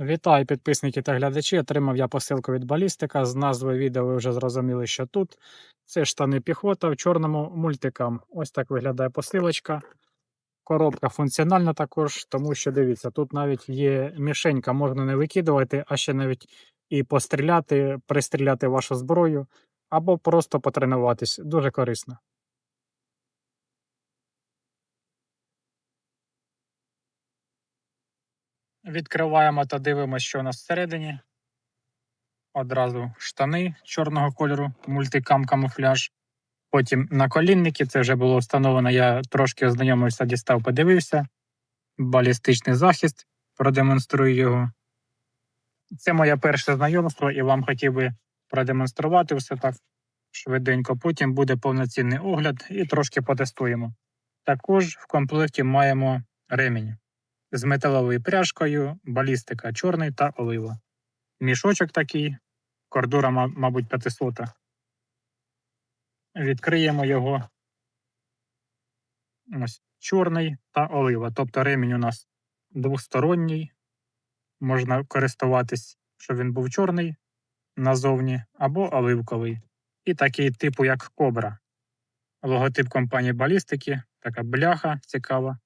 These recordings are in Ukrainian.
Вітаю підписники та глядачі. Отримав я посилку від балістика. З назвою відео ви вже зрозуміли, що тут. Це штани піхота в чорному мультикам. Ось так виглядає посилочка. Коробка функціональна також, тому що дивіться, тут навіть є мішенька, можна не викидувати, а ще навіть і постріляти, пристріляти вашу зброю, або просто потренуватись. Дуже корисно. Відкриваємо та дивимося, що у нас всередині. Одразу штани чорного кольору, мультикам камуфляж. Потім наколінники, це вже було встановлено. Я трошки ознайомився, дістав, подивився. Балістичний захист, продемонструю його. Це моє перше знайомство, і вам хотів би продемонструвати все так швиденько. Потім буде повноцінний огляд і трошки потестуємо. Також в комплекті маємо ремінь з металовою пряжкою, балістика чорний та олива. Мішочок такий, кордура, мабуть, 500. Відкриємо його. Ось чорний та олива. Тобто ремінь у нас двосторонній. Можна користуватись, щоб він був чорний назовні, або оливковий. І такий типу, як кобра. Логотип компанії балістики, така бляха цікава.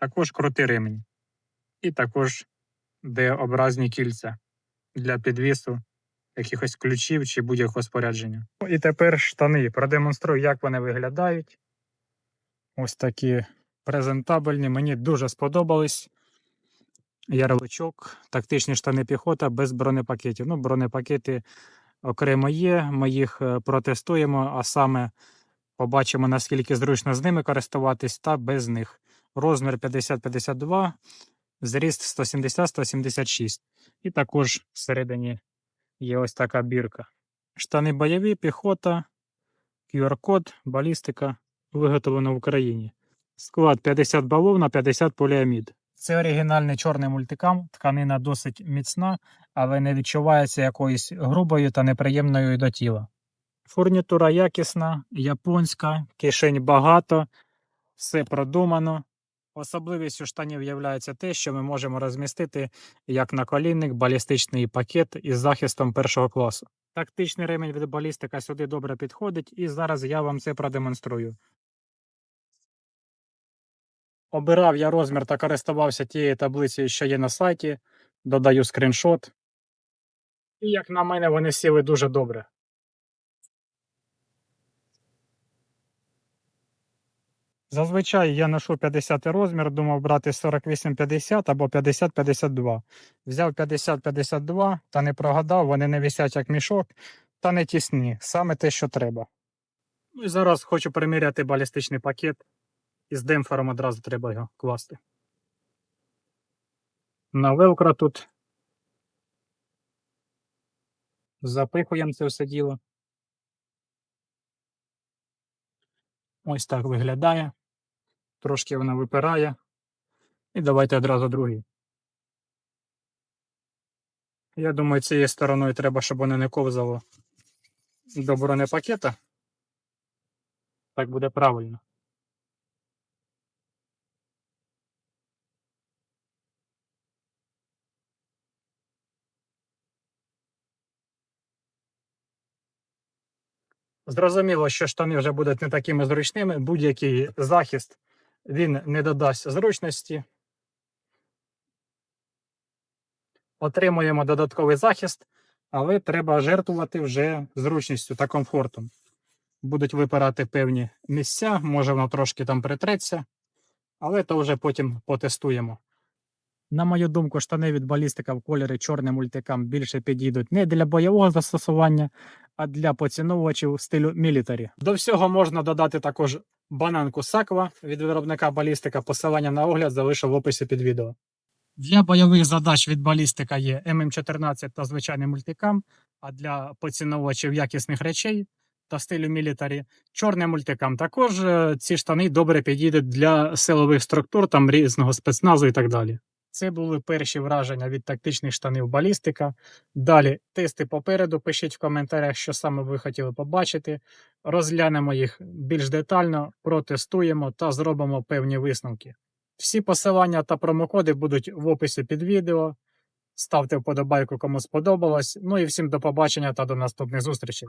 Також крутий ремінь. І також Д-образні кільця для підвісу якихось ключів чи будь-якого спорядження. І тепер штани. Продемонструю, як вони виглядають. Ось такі презентабельні. Мені дуже сподобались. Ярличок, тактичні штани піхота без бронепакетів. Ну, бронепакети окремо є. Ми їх е, протестуємо, а саме побачимо, наскільки зручно з ними користуватись та без них. Розмір 50-52, зріст 170-176. І також всередині є ось така бірка. Штани бойові, піхота, QR-код, балістика, виготовлено в Україні. Склад 50 бавовна, 50 поліамід. Це оригінальний чорний мультикам. Тканина досить міцна, але не відчувається якоюсь грубою та неприємною до тіла. Фурнітура якісна, японська, кишень багато, все продумано. Особливістю штанів є те, що ми можемо розмістити як наколінник, балістичний пакет із захистом першого класу. Тактичний ремінь від балістика сюди добре підходить, і зараз я вам це продемонструю. Обирав я розмір та користувався тією таблицею, що є на сайті. Додаю скріншот. І, як на мене, вони сіли дуже добре. Зазвичай я ношу 50 розмір, думав брати 48-50 або 50-52. Взяв 50-52 та не прогадав, вони не висять як мішок та не тісні. Саме те, що треба. Ну і зараз хочу приміряти балістичний пакет. Із демпфером одразу треба його класти. На велкро тут. Запихуємо це все діло. Ось так виглядає. Трошки вона випирає. І давайте одразу другий. Я думаю, цією стороною треба, щоб воно не ковзало до бронепакета. Так буде правильно. Зрозуміло, що штани вже будуть не такими зручними. Будь-який захист він не додасть зручності. Отримуємо додатковий захист, але треба жертвувати вже зручністю та комфортом. Будуть випирати певні місця, може воно трошки там притреться, але то вже потім потестуємо. На мою думку, штани від балістика в кольорі чорним мультикам більше підійдуть не для бойового застосування, а для поціновувачів стилю мілітарі. До всього можна додати також бананку Саква від виробника балістика. Посилання на огляд залишу в описі під відео. Для бойових задач від балістика є ММ14 та звичайний мультикам, а для поціновувачів якісних речей та стилю мілітарі чорний мультикам. Також е, ці штани добре підійдуть для силових структур, там різного спецназу і так далі. Це були перші враження від тактичних штанів балістика. Далі тести попереду. Пишіть в коментарях, що саме ви хотіли побачити. Розглянемо їх більш детально, протестуємо та зробимо певні висновки. Всі посилання та промокоди будуть в описі під відео. Ставте вподобайку, кому сподобалось. Ну і всім до побачення та до наступних зустрічей.